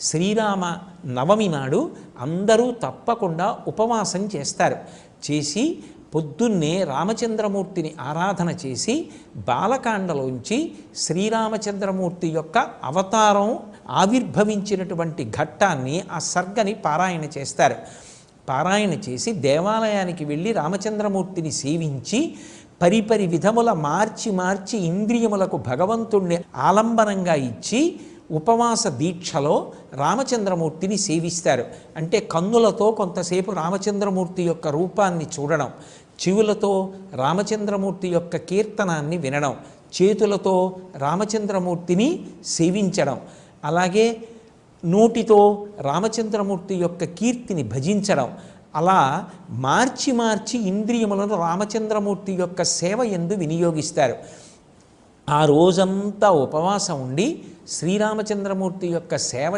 శ్రీరామ నవమి నాడు అందరూ తప్పకుండా ఉపవాసం చేస్తారు. చేసి పొద్దున్నే రామచంద్రమూర్తిని ఆరాధన చేసి బాలకాండలోంచి శ్రీరామచంద్రమూర్తి యొక్క అవతారం ఆవిర్భవించినటువంటి ఘట్టాన్ని ఆ సర్గని పారాయణ చేస్తారు. పారాయణ చేసి దేవాలయానికి వెళ్ళి రామచంద్రమూర్తిని సేవించి పరిపరి విధముల మార్చి మార్చి ఇంద్రియములకు భగవంతుణ్ణి ఆలంబనంగా ఇచ్చి ఉపవాస దీక్షలో రామచంద్రమూర్తిని సేవిస్తారు. అంటే కన్నులతో కొంతసేపు రామచంద్రమూర్తి యొక్క రూపాన్ని చూడడం చెవులతో రామచంద్రమూర్తి యొక్క కీర్తనాన్ని వినడం చేతులతో రామచంద్రమూర్తిని సేవించడం అలాగే నోటితో రామచంద్రమూర్తి యొక్క కీర్తిని భజించడం. అలా మార్చి మార్చి ఇంద్రియములను రామచంద్రమూర్తి యొక్క సేవ ఎందు వినియోగిస్తారు. ఆ రోజంతా ఉపవాసం ఉండి శ్రీరామచంద్రమూర్తి యొక్క సేవ